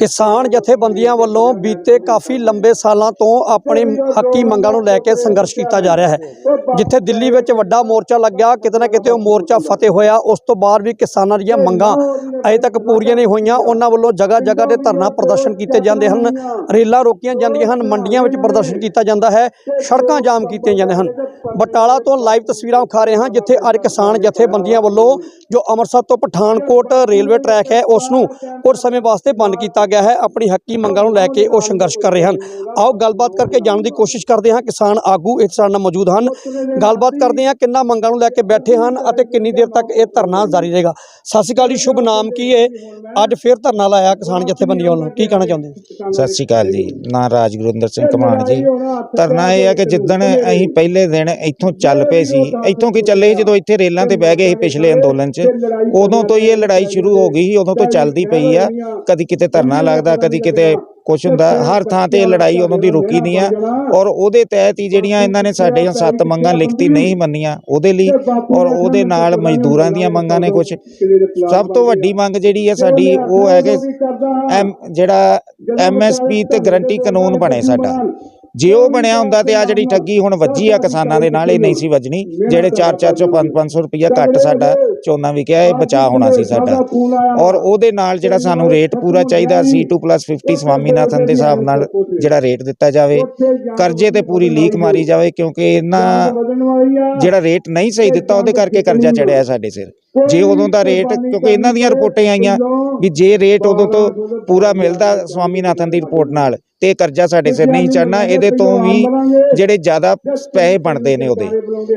ਕਿਸਾਨ ਜਥੇਬੰਦੀਆਂ ਵੱਲੋਂ ਬੀਤੇ ਕਾਫੀ ਲੰਬੇ ਸਾਲਾਂ ਤੋਂ ਆਪਣੇ ਹੱਕੀ ਮੰਗਾਂ ਨੂੰ ਲੈ ਕੇ ਸੰਘਰਸ਼ ਕੀਤਾ ਜਾ ਰਿਹਾ ਹੈ। ਜਿੱਥੇ ਦਿੱਲੀ ਵਿੱਚ ਵੱਡਾ ਮੋਰਚਾ ਲੱਗਿਆ, ਕਿਤੇ ਨਾ ਕਿਤੇ ਉਹ ਮੋਰਚਾ ਫਤਿਹ ਹੋਇਆ। ਉਸ ਤੋਂ ਬਾਅਦ ਵੀ ਕਿਸਾਨਾਂ ਦੀਆਂ ਮੰਗਾਂ ਅਜੇ ਤੱਕ ਪੂਰੀਆਂ ਨਹੀਂ ਹੋਈਆਂ। ਉਹਨਾਂ ਵੱਲੋਂ ਜਗ੍ਹਾ ਜਗ੍ਹਾ ਤੇ ਧਰਨਾ ਪ੍ਰਦਰਸ਼ਨ ਕੀਤੇ ਜਾਂਦੇ ਹਨ। ਰੇਲਾਂ ਰੋਕੀਆਂ ਜਾਂਦੀਆਂ ਹਨ। ਮੰਡੀਆਂ ਵਿੱਚ ਪ੍ਰਦਰਸ਼ਨ ਕੀਤਾ ਜਾਂਦਾ ਹੈ। ਸੜਕਾਂ ਜਾਮ ਕੀਤੀਆਂ ਜਾਂਦੀਆਂ ਹਨ। ਬਟਾਲਾ ਤੋਂ ਲਾਈਵ ਤਸਵੀਰਾਂ ਵਿਖਾ ਰਹੇ ਹਾਂ, ਜਿੱਥੇ ਅੱਜ ਕਿਸਾਨ ਜਥੇਬੰਦੀਆਂ ਵੱਲੋਂ ਜੋ ਅੰਮ੍ਰਿਤਸਰ ਤੋਂ ਪਠਾਨਕੋਟ ਰੇਲਵੇ ਟਰੈਕ ਹੈ, ਉਸ ਨੂੰ ਕੁਝ ਸਮੇਂ ਵਾਸਤੇ ਬੰਦ ਕੀਤਾ ਗਿਆ ਹੈ। ਆਪਣੀ ਹੱਕੀ ਮੰਗਾਂ ਨੂੰ ਲੈ ਕੇ ਉਹ ਸੰਘਰਸ਼ ਕਰ ਰਹੇ ਹਨ। ਆਓ ਗੱਲਬਾਤ ਕਰਕੇ ਜਾਣਨ ਦੀ ਕੋਸ਼ਿਸ਼ ਕਰਦੇ ਹਾਂ। ਕਿਸਾਨ ਆਗੂ ਇਸ ਸਾਡੇ ਨਾਲ ਮੌਜੂਦ ਹਨ। ਗੱਲਬਾਤ ਕਰਦੇ ਹਾਂ ਕਿੰਨਾ ਮੰਗਾਂ ਨੂੰ ਲੈ ਕੇ ਬੈਠੇ ਹਨ ਅਤੇ ਕਿੰਨੀ ਦੇਰ ਤੱਕ ਇਹ ਧਰਨਾ ਜਾਰੀ ਰਹੇਗਾ। ਸਤਿ ਸ਼੍ਰੀ ਅਕਾਲ ਜੀ, ਸ਼ੁਭ ਨਾਮ ਕੀ ਹੈ ਅੱਜ ਫਿਰ ਧਰਨਾ ਲਾਇਆ ਕਿਸਾਨ ਜਥੇਬੰਦੀਆਂ ਵੱਲੋਂ। ਕੀ ਕਹਿਣਾ ਚਾਹੁੰਦੇ ਸਤਿ ਸ਼੍ਰੀ ਅਕਾਲ ਜੀ। ਨਾਂ ਰਾਜਗੁਰਿੰਦਰ ਸਿੰਘ ਕਮਾਨ ਜੀ। ਧਰਨਾ ਇਹ ਹੈ ਕਿ ਜਿੱਦਣ ਅਸੀਂ ਪਹਿਲੇ ਦਿਨ ਇੱਥੋਂ ਚੱਲ ਪਏ ਸੀ, ਇੱਥੋਂ ਕੀ ਚੱਲੇ ਸੀ, ਜਦੋਂ ਇੱਥੇ ਰੇਲਾਂ ਤੇ ਬਹਿ ਗਏ ਸੀ ਪਿਛਲੇ ਅੰਦੋਲਨ 'ਚ, ਉਦੋਂ ਤੋਂ ਹੀ ਇਹ ਲੜਾਈ ਸ਼ੁਰੂ ਹੋ ਗਈ ਸੀ, ਉਦੋਂ ਤੋਂ ਚੱਲਦੀ ਪਈ ਆ। ਕਦੀ ਕਿਤੇ ਧਰਨਾ ਲੱਗਦਾ ਕਦੀ ਕਿਤੇ ਕੁਛ ਹੁੰਦਾ ਹਰ ਥਾਂ ਤੇ ਲੜਾਈ ਉਦੋਂ ਦੀ ਰੁਕੀ ਨਹੀਂ ਆ। ਔਰ ਉਹਦੇ ਤਹਿਤ ਹੀ ਜਿਹੜੀਆਂ ਇਹਨਾਂ ਨੇ ਸਾਡੀਆਂ ਸੱਤ ਮੰਗਾਂ ਲਿਖਤੀ ਨਹੀਂ ਮੰਨੀਆਂ ਉਹਦੇ ਲਈ ਔਰ ਉਹਦੇ ਨਾਲ ਮਜ਼ਦੂਰਾਂ ਦੀਆਂ ਮੰਗਾਂ ਨੇ ਕੁਝ ਸਭ ਤੋਂ ਵੱਡੀ ਮੰਗ ਜਿਹੜੀ ਹੈ ਸਾਡੀ ਉਹ ਹੈ ਕਿ ਐਮ ਜਿਹੜਾ ਐਮਐਸਪੀ ਤੇ ਗਰੰਟੀ ਕਾਨੂੰਨ ਬਣੇ ਸਾਡਾ। ਜੇ ਉਹ ਬਣਿਆ ਹੁੰਦਾ ਤੇ ਆ ਜਿਹੜੀ ਠੱਗੀ ਹੁਣ ਵੱਜੀ ਆ ਕਿਸਾਨਾਂ ਦੇ ਨਾਲ ਇਹ ਨਹੀਂ ਸੀ ਵੱਜਣੀ। ਜਿਹੜੇ 4-400 5-500 ਰੁਪਇਆ ਘੱਟ ਸਾਡਾ। ਝੋਨਾ ਵਿਕਿਆ ਇਹ ਬਚਾ ਹੋਣਾ ਸੀ ਸਾਡਾ ਔਰ ਉਹਦੇ ਨਾਲ ਜਿਹੜਾ ਸਾਨੂੰ ਰੇਟ ਪੂਰਾ ਚਾਹੀਦਾ C2+50 ਸਵਾਮੀਨਾਥਨ ਦੇ ਹਿਸਾਬ ਨਾਲ ਜਿਹੜਾ ਰੇਟ ਦਿੱਤਾ ਜਾਵੇ ਕਰਜ਼ੇ ਤੇ ਪੂਰੀ ਲੀਕ ਮਾਰੀ ਜਾਵੇ ਕਿਉਂਕਿ ਇਹਨਾਂ ਜਿਹੜਾ ਰੇਟ ਨਹੀਂ ਸਹੀ ਦਿੱਤਾ ਉਹਦੇ ਕਰਕੇ ਕਰਜ਼ਾ ਚੜਿਆ ਸਾਡੇ ਸਿਰ। ਜੇ ਉਦੋਂ ਦਾ ਰੇਟ ਕਿਉਂਕਿ ਇਹਨਾਂ ਦੀਆਂ ਰਿਪੋਰਟਾਂ ਆਈਆਂ ਵੀ ਜੇ ਰੇਟ ਉਦੋਂ ਤੋਂ ਪੂਰਾ ਮਿਲਦਾ ਸਵਾਮੀਨਾਥਨ ਦੀ ਰਿਪੋਰਟ ਨਾਲ ਤੇ ਕਰਜ਼ਾ ਸਾਡੇ ਸਿਰ ਨਹੀਂ ਚੜਨਾ ਇਹਦੇ ਤੋਂ ਵੀ ਜਿਹੜੇ ਜ਼ਿਆਦਾ ਪੈਸੇ ਬਣਦੇ ਨੇ ਉਹਦੇ।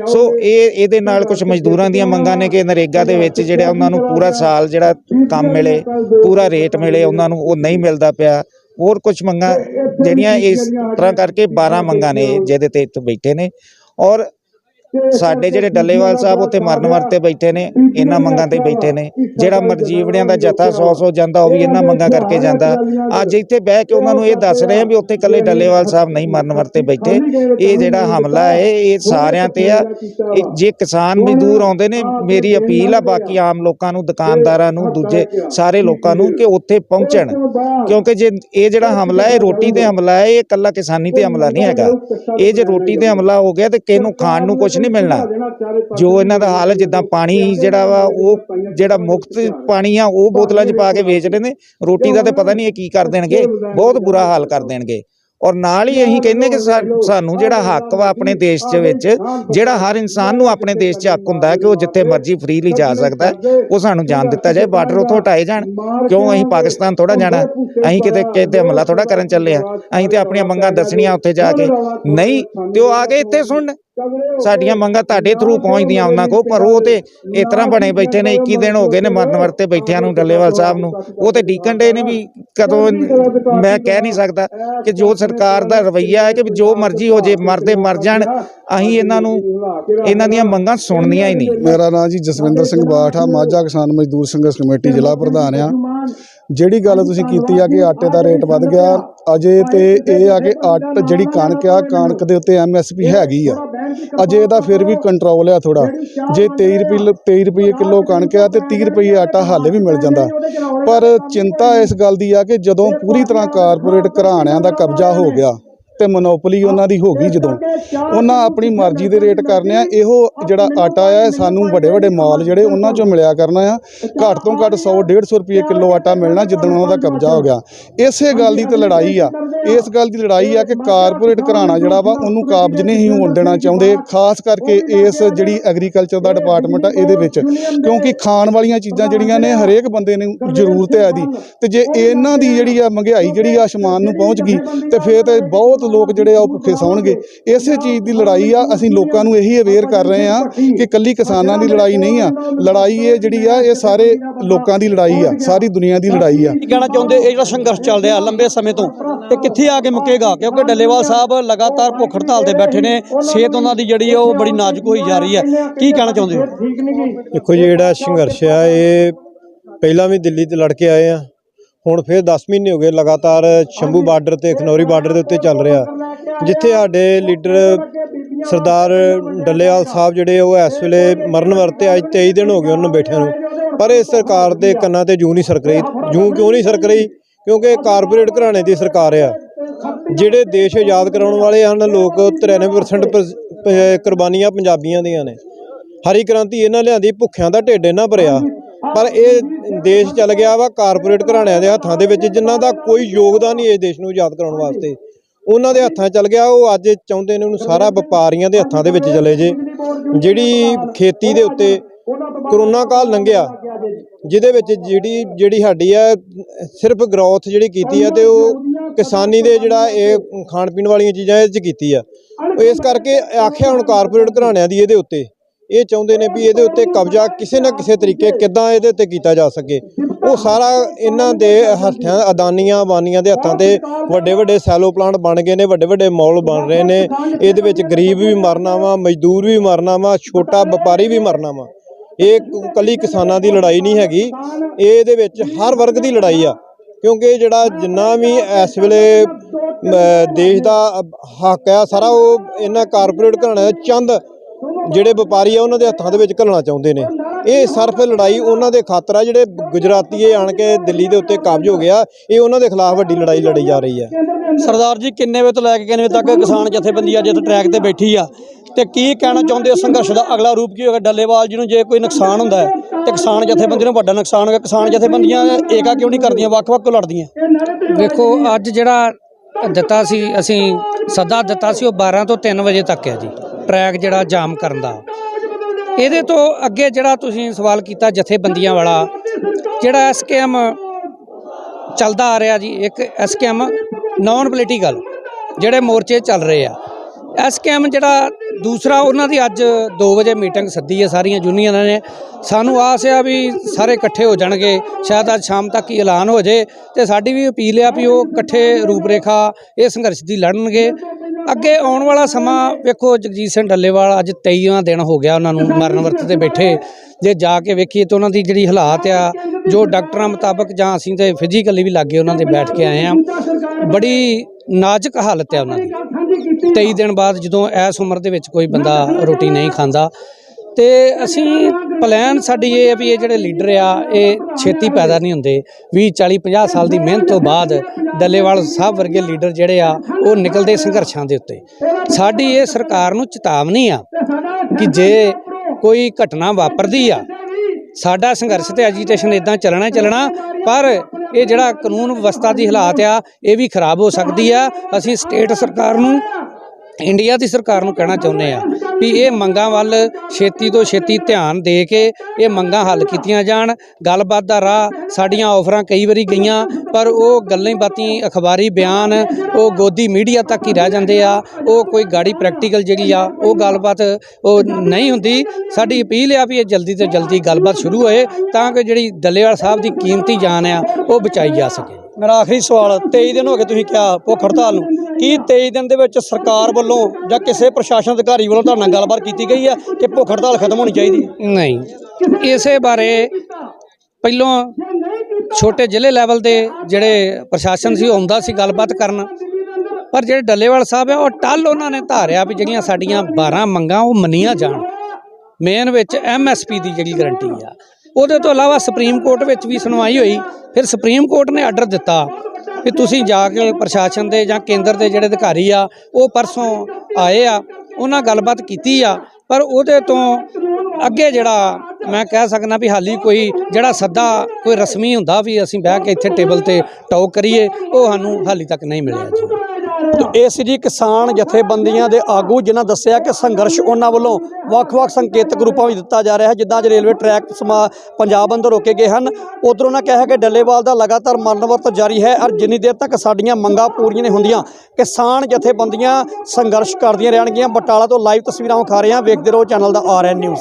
ਸੋ ਇਹ ਇਹਦੇ ਨਾਲ ਕੁਝ ਮਜ਼ਦੂਰਾਂ ਦੀਆਂ ਮੰਗਾਂ ਨੇ ਕਿ ਨਰੇਗਾ ਦੇ ਵਿੱਚ ਜਿਹੜਾ ਉਹਨਾਂ ਨੂੰ ਪੂਰਾ ਸਾਲ ਜਿਹੜਾ ਕੰਮ ਮਿਲੇ ਪੂਰਾ ਰੇਟ ਮਿਲੇ ਉਹਨਾਂ ਨੂੰ ਉਹ ਨਹੀਂ ਮਿਲਦਾ ਪਿਆ। ਹੋਰ ਕੁਝ ਮੰਗਾਂ ਜਿਹੜੀਆਂ ਇਸ ਤਰ੍ਹਾਂ ਕਰਕੇ 12 ਮੰਗਾਂ ਨੇ ਜਿਹਦੇ ਤੇ ਇੱਥੇ ਬੈਠੇ ਨੇ। ਔਰ ਸਾਡੇ ਜਿਹੜੇ ਡੱਲੇਵਾਲ ਸਾਹਿਬ ਉੱਥੇ ਮਰਨ ਵਰਤੇ ਬੈਠੇ ਨੇ, ਇਹਨਾਂ ਮੰਗਾਂ ਤੇ ਬੈਠੇ ਨੇ। ਜਿਹੜਾ ਮਰਜੀਵੜਿਆਂ ਦਾ ਜਥਾ 100 100 ਜਾਂਦਾ, ਉਹ ਵੀ ਇਹਨਾਂ ਮੰਗਾਂ ਕਰਕੇ ਜਾਂਦਾ। ਅੱਜ ਇੱਥੇ ਬਹਿ ਕੇ ਉਹਨਾਂ ਨੂੰ ਇਹ ਦੱਸ ਰਹੇ ਆ ਵੀ ਉੱਥੇ ਇਕੱਲੇ ਡੱਲੇਵਾਲ ਸਾਹਿਬ ਨਹੀਂ ਮਰਨ ਵਰਤੇ ਬੈਠੇ। ਇਹ ਜਿਹੜਾ ਹਮਲਾ ਹੈ, ਇਹ ਸਾਰਿਆਂ ਤੇ ਆ। ਜੇ ਕਿਸਾਨ ਮਜ਼ਦੂਰ ਆਉਂਦੇ ਨੇ, ਮੇਰੀ ਅਪੀਲ ਆ ਬਾਕੀ ਆਮ ਲੋਕਾਂ ਨੂੰ, ਦੁਕਾਨਦਾਰਾਂ ਨੂੰ, ਦੂਜੇ ਸਾਰੇ ਲੋਕਾਂ ਨੂੰ ਕਿ ਉੱਥੇ ਪਹੁੰਚਣ। ਕਿਉਂਕਿ ਜੇ ਇਹ ਜਿਹੜਾ ਹਮਲਾ ਹੈ ਇਹ ਰੋਟੀ ਤੇ ਹਮਲਾ ਹੈ, ਇਹ ਇਕੱਲਾ ਕਿਸਾਨੀ ਤੇ ਹਮਲਾ ਨਹੀਂ ਹੈਗਾ। ਇਹ ਜੇ ਰੋਟੀ ਤੇ ਹਮਲਾ ਹੋ ਗਿਆ ਤੇ ਕਿਸੇ ਨੂੰ ਖਾਣ ਨੂੰ ਕੁਝ ਨਹੀਂ ਮਿਲਣਾ। ਜੋ ਇਹਨਾਂ ਦਾ ਹਾਲ ਜਿੱਦਾਂ ਪਾਣੀ ਜਿਹੜਾ ਵਾ, ਉਹ ਜਿਹੜਾ ਮੁਫ਼ਤ ਪਾਣੀ ਆ, ਉਹ ਬੋਤਲਾਂ 'ਚ ਪਾ ਕੇ ਵੇਚ ਰਹੇ ਨੇ ਰੋਟੀ ਦਾ ਤੇ ਪਤਾ ਨਹੀਂ ਇਹ ਕੀ ਕਰ ਦੇਣਗੇ। ਬਹੁਤ ਬੁਰਾ ਹਾਲ ਕਰ ਦੇਣਗੇ। ਔਰ ਨਾਲ ਹੀ ਅਸੀਂ ਕਹਿੰਦੇ ਕਿ ਸਾਨੂੰ ਜਿਹੜਾ ਹੱਕ ਵਾ ਆਪਣੇ ਦੇਸ਼ ਦੇ ਵਿੱਚ ਜਿਹੜਾ ਹਰ ਇਨਸਾਨ ਨੂੰ ਆਪਣੇ ਦੇਸ਼ 'ਚ ਹੱਕ ਹੁੰਦਾ ਕਿ ਉਹ ਜਿੱਥੇ ਮਰਜ਼ੀ ਫ੍ਰੀਲੀ ਜਾ ਸਕਦਾ ਉਹ ਸਾਨੂੰ ਜਾਣ ਦਿੱਤਾ ਜਾਏ ਬਾਰਡਰ ਉਥੋਂ ਹਟਾਏ ਜਾਣ। ਕਿਉਂ ਅਸੀਂ ਪਾਕਿਸਤਾਨ ਥੋੜਾ ਜਾਣਾ? ਅਸੀਂ ਕਿਤੇ ਕਿਤੇ ਹਮਲਾ ਥੋੜਾ ਕਰਨ ਚੱਲੇ ਆ ਅਸੀਂ ਤੇ ਆਪਣੀਆਂ ਮੰਗਾਂ ਦੱਸਣੀਆਂ ਉੱਥੇ ਜਾ ਕੇ। ਨਹੀਂ ਤੇ ਉਹ ਆ ਕੇ ਇੱਥੇ ਸੁਣਨ ਸਾਡੀਆਂ ਮੰਗਾਂ ਤੁਹਾਡੇ ਥਰੂ ਪਹੁੰਚਦੀਆਂ ਉਹਨਾਂ ਕੋ ਪਰ ਉਹ ਤੇ ਇਸ ਤਰ੍ਹਾਂ ਬਣੇ ਬੈਠੇ ਨੇ 21 ਦਿਨ ਹੋ ਗਏ ਨੇ ਮਰਨ ਵਰਤੇ ਬੈਠਿਆਂ ਨੂੰ ਡੱਲੇਵਾਲ ਸਾਹਿਬ ਨੂੰ। ਉਹ ਤੇ ਡੀਕਨ ਡੇ ਨੇ ਵੀ ਕਦੋਂ ਮੈਂ ਕਹਿ ਨਹੀਂ ਸਕਦਾ ਕਿ ਜੋ ਸਰਕਾਰ ਦਾ ਰਵਈਆ ਹੈ ਕਿ ਜੋ ਮਰਜ਼ੀ ਹੋ ਜੇ ਮਰਦੇ ਮਰ ਜਾਣ ਅਸੀਂ ਇਹਨਾਂ ਨੂੰ ਇਹਨਾਂ ਦੀਆਂ ਮੰਗਾਂ ਸੁਣਨੀਆਂ ਹੀ ਨਹੀਂ। ਮੇਰਾ ਨਾਮ ਜੀ ਜਸਵਿੰਦਰ ਸਿੰਘ ਬਾਠਾ ਮਾਝਾ ਕਿਸਾਨ ਮਜ਼ਦੂਰ ਸੰਘਰਸ਼ ਕਮੇਟੀ ਜ਼ਿਲ੍ਹਾ ਪ੍ਰਧਾਨ ਆ। ਜਿਹੜੀ ਗੱਲ ਤੁਸੀਂ ਕੀਤੀ ਆ ਕਿ ਆਟੇ ਦਾ ਰੇਟ ਵੱਧ ਗਿਆ ਅਜੇ ਤੇ ਇਹ ਆ ਕਿ ਆਟ ਜਿਹੜੀ ਕਣਕ ਆ ਕਣਕ ਦੇ ਉੱਤੇ ਐਮਐਸਪੀ ਹੈਗੀ ਆ। ਅਜੇ ਇਹਦਾ ਫਿਰ ਵੀ ਕੰਟਰੋਲ ਆ ਥੋੜਾ ਜੇ 23 ਰੁਪਏ 23 ਰੁਪਏ ਕਿਲੋ ਕਣਕ ਆ ਤੇ 30 ਰੁਪਏ ਆਟਾ ਹਾਲੇ ਵੀ ਮਿਲ ਜਾਂਦਾ। ਪਰ ਚਿੰਤਾ ਇਸ ਗੱਲ ਦੀ ਆ ਕਿ ਜਦੋਂ ਪੂਰੀ ਤਰ੍ਹਾਂ ਕਾਰਪੋਰੇਟ ਘਰਾਣਿਆਂ ਦਾ ਕਬਜ਼ਾ ਹੋ ਗਿਆ ਤੇ ਮੋਨੋਪੋਲੀ ਉਹਨਾਂ ਦੀ ਹੋ ਗਈ ਜਦੋਂ। ਉਹਨਾਂ ਆਪਣੀ ਮਰਜ਼ੀ ਦੇ ਰੇਟ ਕਰਨੇ ਆ। ਇਹੋ ਜਿਹੜਾ ਆਟਾ ਆ ਸਾਨੂੰ ਵੱਡੇ ਵੱਡੇ ਮਾਲ ਜਿਹੜੇ ਉਹਨਾਂ ਚੋਂ ਮਿਲਿਆ ਕਰਨਾ ਆ। ਘੱਟ ਤੋਂ ਘੱਟ 100 150 ਰੁਪਏ ਕਿਲੋ ਆਟਾ ਮਿਲਣਾ ਜਿੱਦਣ ਉਹਨਾਂ ਦਾ ਕਬਜ਼ਾ ਹੋ ਗਿਆ। ਇਸੇ ਗੱਲ ਦੀ ਤੇ ਲੜਾਈ ਆ। ਇਸ ਗੱਲ ਦੀ ਲੜਾਈ ਆ ਕਿ ਕਾਰਪੋਰੇਟ ਘਰਾਣਾ ਜਿਹੜਾ ਵਾ ਉਹਨੂੰ ਕਾਬਜ਼ ਨਹੀਂ ਹੋਣ ਦੇਣਾ ਚਾਹੁੰਦੇ। ਖਾਸ ਕਰਕੇ ਇਸ ਜਿਹੜੀ ਐਗਰੀਕਲਚਰ ਦਾ ਡਿਪਾਰਟਮੈਂਟ ਆ ਇਹਦੇ ਵਿੱਚ। ਕਿਉਂਕਿ ਖਾਣ ਵਾਲੀਆਂ ਚੀਜ਼ਾਂ ਜਿਹੜੀਆਂ ਨੇ ਹਰੇਕ ਬੰਦੇ ਨੂੰ ਜ਼ਰੂਰਤ ਹੈ ਦੀ ਤੇ ਜੇ ਇਹਨਾਂ ਦੀ ਜਿਹੜੀ ਆ ਮਹਿੰਗਾਈ ਜਿਹੜੀ ਆ ਆਸਮਾਨ ਨੂੰ ਪਹੁੰਚ ਗਈ ਤੇ ਫਿਰ ਤੇ ਬਹੁਤ ਲੋਕ ਜਿਹੜੇ ਆ ਉਹ ਭੁੱਖੇ ਸੌਣਗੇ। ਇਸੇ ਚੀਜ਼ ਦੀ ਲੜਾਈ ਆ ਅਸੀਂ ਲੋਕਾਂ ਨੂੰ ਇਹੀ ਅਵੇਅਰ ਕਰ ਰਹੇ ਆ ਕਿ ਕੱਲੀ ਕਿਸਾਨਾਂ ਦੀ ਲੜਾਈ ਨਹੀਂ ਆ। ਲੜਾਈ ਇਹ ਜਿਹੜੀ ਆ ਇਹ ਸਾਰੇ ਲੋਕਾਂ ਦੀ ਲੜਾਈ ਆ ਸਾਰੀ ਦੁਨੀਆ ਦੀ ਲੜਾਈ ਆ। ਕੀ ਕਹਿਣਾ ਚਾਹੁੰਦੇ? ਇਹ ਜਿਹੜਾ ਸੰਘਰਸ਼ ਚੱਲ ਰਿਹਾ ਲੰਬੇ ਸਮੇਂ ਤੋਂ ਇਹ ਕਿੱਥੇ ਆ ਕੇ ਮੁੱਕੇਗਾ? ਕਿਉਂਕਿ ਡੱਲੇਵਾਲ ਸਾਹਿਬ ਲਗਾਤਾਰ ਭੁੱਖ ਹੜਤਾਲ ਤੇ ਬੈਠੇ ਨੇ ਸਿਹਤ ਉਹਨਾਂ ਦੀ ਜਿਹੜੀ ਆ ਉਹ ਬੜੀ ਨਾਜ਼ੁਕ ਹੋਈ ਜਾ ਰਹੀ ਹੈ ਕੀ ਕਹਿਣਾ ਚਾਹੁੰਦੇ ਹੋ? ਦੇਖੋ ਜੀ ਜਿਹੜਾ ਸੰਘਰਸ਼ ਆ ਇਹ ਪਹਿਲਾਂ ਵੀ ਦਿੱਲੀ ਤੇ ਲੜ ਕੇ ਆਏ ਆ। ਹੁਣ ਫਿਰ 10 ਮਹੀਨੇ ਹੋ ਗਏ ਲਗਾਤਾਰ ਸ਼ੰਭੂ ਬਾਰਡਰ ਤੇ ਖਨੌਰੀ ਬਾਰਡਰ ਦੇ ਉੱਤੇ ਚੱਲ ਰਿਹਾ। ਜਿੱਥੇ ਸਾਡੇ ਲੀਡਰ ਸਰਦਾਰ ਡੱਲੇਵਾਲ ਸਾਹਿਬ ਜਿਹੜੇ ਉਹ ਇਸ ਵੇਲੇ ਮਰਨ ਵਰਤੇ ਅੱਜ 23 ਦਿਨ ਹੋ ਗਏ ਉਹਨਾਂ ਬੈਠਿਆਂ ਨੂੰ। ਪਰ ਇਹ ਸਰਕਾਰ ਦੇ ਕੰਨਾਂ ਤੇ ਜੂ ਨਹੀਂ ਸਰਕ ਰਹੀ। ਜੂ ਕਿਉਂ ਨਹੀਂ ਸਰਕ ਰਹੀ? ਕਿਉਂਕਿ ਕਾਰਪੋਰੇਟ ਘਰਾਣੇ ਦੀ ਸਰਕਾਰ ਆ। ਜਿਹੜੇ ਦੇਸ਼ ਆਜ਼ਾਦ ਕਰਾਉਣ ਵਾਲੇ ਹਨ ਲੋਕ 93% ਪਰਸ- ਪ- ਕੁਰਬਾਨੀਆਂ ਪੰਜਾਬੀਆਂ ਦੀਆਂ ਨੇ। ਹਰੀ ਕ੍ਰਾਂਤੀ ਇਹਨਾਂ ਲਿਆਂਦੀ ਭੁੱਖਿਆਂ ਦਾ ਢਿੱਡ ਇਹਨਾਂ ਭਰਿਆ। ਪਰ ਇਹ ਦੇਸ਼ ਚੱਲ ਗਿਆ ਵਾ ਕਾਰਪੋਰੇਟ ਘਰਾਣਿਆਂ ਦੇ ਹੱਥਾਂ ਦੇ ਵਿੱਚ, ਜਿਨ੍ਹਾਂ ਦਾ ਕੋਈ ਯੋਗਦਾਨ ਨਹੀਂ ਇਸ ਦੇਸ਼ ਨੂੰ ਆਜ਼ਾਦ ਕਰਾਉਣ ਵਾਸਤੇ। ਉਹਨਾਂ ਦੇ ਹੱਥਾਂ 'ਚ ਚੱਲ ਗਿਆ, ਉਹ ਅੱਜ ਚਾਹੁੰਦੇ ਨੇ ਉਹਨੂੰ ਸਾਰਾ ਵਪਾਰੀਆਂ ਦੇ ਹੱਥਾਂ ਦੇ ਵਿੱਚ ਚਲੇ ਜੇ। ਜਿਹੜੀ ਖੇਤੀ ਦੇ ਉੱਤੇ ਕਰੋਨਾ ਕਾਲ ਲੰਘਿਆ, ਜਿਹਦੇ ਵਿੱਚ ਜਿਹੜੀ ਜਿਹੜੀ ਸਾਡੀ ਹੈ ਸਿਰਫ ਗਰੋਥ ਜਿਹੜੀ ਕੀਤੀ ਹੈ ਤੇ ਉਹ ਕਿਸਾਨੀ ਦੇ ਜਿਹੜਾ ਇਹ ਖਾਣ ਪੀਣ ਵਾਲੀਆਂ ਚੀਜ਼ਾਂ ਇਹ 'ਚ ਕੀਤੀ ਆ। ਇਸ ਕਰਕੇ ਆਖਿਆ ਹੁਣ ਕਾਰਪੋਰੇਟ ਘਰਾਣਿਆਂ ਦੀ ਇਹਦੇ ਉੱਤੇ। ਇਹ ਚਾਹੁੰਦੇ ਨੇ ਵੀ ਇਹਦੇ ਉੱਤੇ ਕਬਜ਼ਾ ਕਿਸੇ ਨਾ ਕਿਸੇ ਤਰੀਕੇ ਕਿੱਦਾਂ ਇਹਦੇ ਉੱਤੇ ਕੀਤਾ ਜਾ ਸਕੇ। ਉਹ ਸਾਰਾ ਇਹਨਾਂ ਦੇ ਹੱਥਾਂ, ਅਦਾਨੀਆਂ, ਬਾਨੀਆਂ ਦੇ ਹੱਥਾਂ ਤੇ ਵੱਡੇ ਵੱਡੇ ਸੈਲੋ ਪਲਾਂਟ ਬਣ ਗਏ ਨੇ, ਵੱਡੇ ਵੱਡੇ ਮਾਲ ਬਣ ਰਹੇ ਨੇ। ਇਹਦੇ ਵਿੱਚ ਗਰੀਬ ਵੀ ਮਰਨਾ ਵਾ, ਮਜ਼ਦੂਰ ਵੀ ਮਰਨਾ ਵਾ, ਛੋਟਾ ਵਪਾਰੀ ਵੀ ਮਰਨਾ ਵਾ। ਇਹ ਕੱਲੀ ਕਿਸਾਨਾਂ ਦੀ ਲੜਾਈ ਨਹੀਂ ਹੈਗੀ। ਇਹ ਇਹਦੇ ਵਿੱਚ ਹਰ ਵਰਗ ਦੀ ਲੜਾਈ ਆ। ਕਿਉਂਕਿ ਜਿਹੜਾ ਜਿੰਨਾ ਵੀ ਇਸ ਵੇਲੇ ਦੇਸ਼ ਦਾ ਹੱਕ ਆ, ਸਾਰਾ ਉਹ ਇਹਨਾਂ ਕਾਰਪੋਰੇਟ ਘਰਾਣਿਆਂ ਦਾ ਚੰਦ ਜਿਹੜੇ ਵਪਾਰੀ ਆ ਉਹਨਾਂ ਦੇ ਹੱਥਾਂ ਦੇ ਵਿੱਚ ਘੱਲਣਾ ਚਾਹੁੰਦੇ ਨੇ। ਇਹ ਸਰਫ ਲੜਾਈ ਉਹਨਾਂ ਦੇ ਖਾਤਰ ਆ ਜਿਹੜੇ ਗੁਜਰਾਤੀਏ ਆਣ ਕੇ ਦਿੱਲੀ ਦੇ ਉੱਤੇ ਕਾਬਜ ਹੋ ਗਿਆ ਇਹ ਉਹਨਾਂ ਦੇ ਖਿਲਾਫ ਵੱਡੀ ਲੜਾਈ ਲੜੀ ਜਾ ਰਹੀ ਹੈ। ਸਰਦਾਰ ਜੀ ਕਿੰਨੇ ਵਜੇ ਤੋਂ ਲੈ ਕੇ ਕਿੰਨੇ ਵਜੇ ਤੱਕ ਕਿਸਾਨ ਜਥੇਬੰਦੀ ਅੱਜ ਇੱਥੇ ਟਰੈਕ ਤੇ ਬੈਠੀ ਆ? ਤੇ ਕੀ ਕਹਿਣਾ ਚਾਹੁੰਦੇ ਹੋ ਸੰਘਰਸ਼ ਦਾ ਅਗਲਾ ਰੂਪ ਕੀ ਹੋਏਗਾ? ਡੱਲੇਵਾਲ ਜੀ ਨੂੰ ਜੇ ਕੋਈ ਨੁਕਸਾਨ ਹੁੰਦਾ ਹੈ ਤੇ ਕਿਸਾਨ ਜਥੇਬੰਦੀ ਨੂੰ ਵੱਡਾ ਨੁਕਸਾਨ ਹੋਗਾ ਕਿਸਾਨ ਜਥੇਬੰਦੀਆਂ ਏਕਾ ਕਿਉਂ ਨਹੀਂ ਕਰਦੀਆਂ? ਵੱਖ-ਵੱਖ ਕਿਉਂ ਲੜਦੀਆਂ? ਵੇਖੋ ਅੱਜ ਜਿਹੜਾ ਦਿੱਤਾ ਸੀ ਅਸੀਂ ਸੱਦਾ ਦਿੱਤਾ ਸੀ ਉਹ 12 ਤੋਂ 3 ਵਜੇ ਤੱਕ ਹੈ ਜੀ। ਟਰੈਕ ਜਿਹੜਾ ਜਾਮ ਕਰਨ ਦਾ। ਇਹਦੇ ਤੋਂ ਅੱਗੇ ਜਿਹੜਾ ਤੁਸੀਂ ਸਵਾਲ ਕੀਤਾ ਜਥੇਬੰਦੀਆਂ ਵਾਲਾ, ਜਿਹੜਾ ਐਸਕੇਐਮ ਚੱਲਦਾ ਆ ਰਿਹਾ ਜੀ, ਇੱਕ ਐਸਕੇਐਮ ਨਾਨ ਪੋਲੀਟੀਕਲ ਜਿਹੜੇ ਮੋਰਚੇ ਚੱਲ ਰਹੇ ਆ। ਐਸਕੇਐਮ ਜਿਹੜਾ ਦੂਸਰਾ, ਉਹਨਾਂ ਦੀ ਅੱਜ 2 ਵਜੇ ਮੀਟਿੰਗ ਸੱਦੀ ਹੈ ਸਾਰੀਆਂ ਯੂਨੀਅਨਾਂ ਨੇ। ਸਾਨੂੰ ਆਸ ਆ ਵੀ ਸਾਰੇ ਇਕੱਠੇ ਹੋ ਜਾਣਗੇ। ਸ਼ਾਇਦ ਅੱਜ ਸ਼ਾਮ ਤੱਕ ਹੀ ਐਲਾਨ ਹੋ ਜੇ ਤੇ ਸਾਡੀ ਵੀ ਅਪੀਲ ਆ ਵੀ ਉਹ ਇਕੱਠੇ ਰੂਪਰੇਖਾ ਇਹ ਸੰਘਰਸ਼ ਦੀ ਲੜਨਗੇ। ਅੱਗੇ ਆਉਣ ਵਾਲਾ ਸਮਾਂ ਵੇਖੋ, ਜਗਜੀਤ ਸਿੰਘ ਡੱਲੇਵਾਲ ਅੱਜ 23ਵਾਂ ਦਿਨ ਹੋ ਗਿਆ ਉਹਨਾਂ ਨੂੰ ਮਰਨ ਵਰਤ ਤੇ ਬੈਠੇ। ਜੇ ਜਾ ਕੇ ਵੇਖੀਏ ਤਾਂ ਉਹਨਾਂ ਦੀ ਜਿਹੜੀ ਹਾਲਾਤ ਆ, ਜੋ ਡਾਕਟਰਾਂ ਮੁਤਾਬਕ ਜਾਂ ਅਸੀਂ ਤੇ ਫਿਜ਼ੀਕਲੀ ਵੀ ਲੱਗੇ ਉਹਨਾਂ ਦੇ ਬੈਠ ਕੇ ਆਏ ਆ, ਬੜੀ ਨਾਜ਼ੁਕ ਹਾਲਤ ਹੈ ਉਹਨਾਂ ਦੀ। 23 ਦਿਨ ਬਾਅਦ ਜਦੋਂ ਇਸ ਉਮਰ ਦੇ ਵਿੱਚ ਕੋਈ ਬੰਦਾ ਰੋਟੀ ਨਹੀਂ ਖਾਂਦਾ ਤੇ ਅਸੀਂ ਪਲਾਨ ਸਾਡੀ ਇਹ ਹੈ ਵੀ ਇਹ ਜਿਹੜੇ ਲੀਡਰ ਆ, ਇਹ ਛੇਤੀ ਪੈਦਾ ਨਹੀਂ ਹੁੰਦੇ। 20 40 50 ਸਾਲ ਦੀ ਮਿਹਨਤ ਤੋਂ ਬਾਅਦ ਡੱਲੇਵਾਲ ਸਾਹਿਬ ਵਰਗੇ ਲੀਡਰ ਜਿਹੜੇ ਆ, ਉਹ ਨਿਕਲਦੇ ਸੰਘਰਸ਼ਾਂ ਦੇ ਉੱਤੇ। ਸਾਡੀ ਇਹ ਸਰਕਾਰ ਨੂੰ ਚੇਤਾਵਨੀ ਆ ਕਿ ਜੇ ਕੋਈ ਘਟਨਾ ਵਾਪਰਦੀ ਆ, ਸਾਡਾ ਸੰਘਰਸ਼ ਤੇ ਐਜੀਟੇਸ਼ਨ ਇਦਾਂ ਚੱਲਣਾ ਹੀ ਚੱਲਣਾ, ਪਰ ਇਹ ਜਿਹੜਾ ਕਾਨੂੰਨ ਵਿਵਸਥਾ ਦੀ ਹਾਲਾਤ ਆ, ਇਹ ਵੀ ਖਰਾਬ ਹੋ ਸਕਦੀ ਆ। ਅਸੀਂ ਸਟੇਟ ਸਰਕਾਰ ਨੂੰ ਇੰਡੀਆ ਦੀ ਸਰਕਾਰ ਨੂੰ ਕਹਿਣਾ ਚਾਹੁੰਦੇ ਆ ਵੀ ਇਹ ਮੰਗਾਂ ਵੱਲ ਛੇਤੀ ਤੋਂ ਛੇਤੀ ਧਿਆਨ ਦੇ ਕੇ ਇਹ ਮੰਗਾਂ ਹੱਲ ਕੀਤੀਆਂ ਜਾਣ। ਗੱਲਬਾਤ ਦਾ ਰਾਹ ਸਾਡੀਆਂ ਆਫਰਾਂ ਕਈ ਵਾਰੀ ਗਈਆਂ, ਪਰ ਉਹ ਗੱਲਾਂ ਬਾਤੀ, ਅਖਬਾਰੀ ਬਿਆਨ, ਉਹ ਗੋਦੀ ਮੀਡੀਆ ਤੱਕ ਹੀ ਰਹਿ ਜਾਂਦੇ ਆ, ਉਹ ਕੋਈ ਗਾੜੀ ਪ੍ਰੈਕਟੀਕਲ ਜਿਹੜੀ ਆ, ਉਹ ਗੱਲਬਾਤ ਉਹ ਨਹੀਂ ਹੁੰਦੀ। ਸਾਡੀ ਅਪੀਲ ਆ ਵੀ ਇਹ ਜਲਦੀ ਤੋਂ ਜਲਦੀ ਗੱਲਬਾਤ ਸ਼ੁਰੂ ਹੋਏ, ਤਾਂ ਕਿ ਜਿਹੜੀ ਦੱਲੇਵਾਲ ਸਾਹਿਬ ਦੀ ਕੀਮਤੀ ਜਾਨ ਆ, ਉਹ ਬਚਾਈ ਜਾ ਸਕੇ। ਮੇਰਾ ਆਖਰੀ ਸਵਾਲ 23 ਦਿਨ ਹੋ ਗਏ ਤੁਸੀਂ ਕਿਹਾ ਭੁੱਖ ਹੜਤਾਲ ਨੂੰ। ਕੀ 23 ਦਿਨ ਦੇ ਵਿੱਚ ਸਰਕਾਰ ਵੱਲੋਂ ਜਾਂ ਕਿਸੇ ਪ੍ਰਸ਼ਾਸਨ ਅਧਿਕਾਰੀ ਵੱਲੋਂ ਤੁਹਾਡੇ ਨਾਲ ਗੱਲਬਾਤ ਕੀਤੀ ਗਈ ਹੈ ਕਿ ਭੁੱਖ ਹੜਤਾਲ ਖਤਮ ਹੋਣੀ ਚਾਹੀਦੀ ਨਹੀਂ। ਇਸੇ ਬਾਰੇ ਪਹਿਲੋਂ ਛੋਟੇ ਜ਼ਿਲ੍ਹੇ ਲੈਵਲ ਦੇ ਜਿਹੜੇ ਪ੍ਰਸ਼ਾਸਨ ਸੀ ਉਹ ਆਉਂਦਾ ਸੀ ਗੱਲਬਾਤ ਕਰਨ। ਪਰ ਜਿਹੜੇ ਡੱਲੇਵਾਲ ਸਾਹਿਬ ਆ ਉਹ ਟੱਲ ਉਹਨਾਂ ਨੇ ਧਾਰਿਆ ਵੀ ਜਿਹੜੀਆਂ ਸਾਡੀਆਂ 12 ਮੰਗਾਂ ਉਹ ਮੰਨੀਆਂ ਜਾਣ। ਮੇਨ ਵਿੱਚ ਐਮਐਸਪੀ ਦੀ ਜਿਹੜੀ ਗਰੰਟੀ ਆ। ਉਹਦੇ ਤੋਂ ਇਲਾਵਾ ਸੁਪਰੀਮ ਕੋਰਟ ਵਿੱਚ ਵੀ ਸੁਣਵਾਈ ਹੋਈ। ਫਿਰ ਸੁਪਰੀਮ ਕੋਰਟ ਨੇ ਆਰਡਰ ਦਿੱਤਾ ਵੀ ਤੁਸੀਂ ਜਾ ਕੇ ਪ੍ਰਸ਼ਾਸਨ ਦੇ ਜਾਂ ਕੇਂਦਰ ਦੇ ਜਿਹੜੇ ਅਧਿਕਾਰੀ ਆ, ਉਹ ਪਰਸੋਂ ਆਏ ਆ, ਉਹਨਾਂ ਗੱਲਬਾਤ ਕੀਤੀ ਆ, ਪਰ ਉਹਦੇ ਤੋਂ ਅੱਗੇ ਜਿਹੜਾ ਮੈਂ ਕਹਿ ਸਕਦਾ ਵੀ ਹਾਲੀ ਕੋਈ ਜਿਹੜਾ ਸੱਦਾ, ਕੋਈ ਰਸਮੀ ਹੁੰਦਾ ਵੀ ਅਸੀਂ ਬਹਿ ਕੇ ਇੱਥੇ ਟੇਬਲ ਤੇ ਟਾਕ ਕਰੀਏ, ਉਹ ਸਾਨੂੰ ਹਾਲੀ ਤੱਕ ਨਹੀਂ ਮਿਲਿਆ ਜੀ। ਇਹ ਸੀ ਜੀ ਕਿਸਾਨ ਜਥੇਬੰਦੀਆਂ ਦੇ ਆਗੂ ਜਿਨ੍ਹਾਂ ਦੱਸਿਆ ਕਿ ਸੰਘਰਸ਼ ਉਹਨਾਂ ਵੱਲੋਂ ਵੱਖ-ਵੱਖ ਸੰਕੇਤਕ ਰੂਪਾਂ ਵਿੱਚ ਦਿੱਤਾ ਜਾ ਰਿਹਾ ਹੈ, ਜਿੱਦਾਂ ਅੱਜ ਰੇਲਵੇ ਟਰੈਕ ਸਮਾ ਪੰਜਾਬ ਅੰਦਰ ਰੋਕੇ ਗਏ ਹਨ। ਉਧਰੋਂ ਉਹਨਾਂ ਕਿਹਾ ਕਿ ਡੱਲੇਵਾਲ ਦਾ ਲਗਾਤਾਰ ਮਰਨ ਵਰਤ ਜਾਰੀ ਹੈ ਔਰ ਜਿੰਨੀ ਦੇਰ ਤੱਕ ਸਾਡੀਆਂ ਮੰਗਾਂ ਪੂਰੀਆਂ ਨਹੀਂ ਹੁੰਦੀਆਂ, ਕਿਸਾਨ ਜਥੇਬੰਦੀਆਂ ਸੰਘਰਸ਼ ਕਰਦੀਆਂ ਰਹਿਣਗੀਆਂ। ਬਟਾਲਾ ਤੋਂ ਲਾਈਵ ਤਸਵੀਰਾਂ ਵਿਖਾ ਰਹੇ ਹਾਂ। ਵੇਖਦੇ ਰਹੋ ਚੈਨਲ ਦਾ ਆਰਐਨ ਨਿਊਜ਼।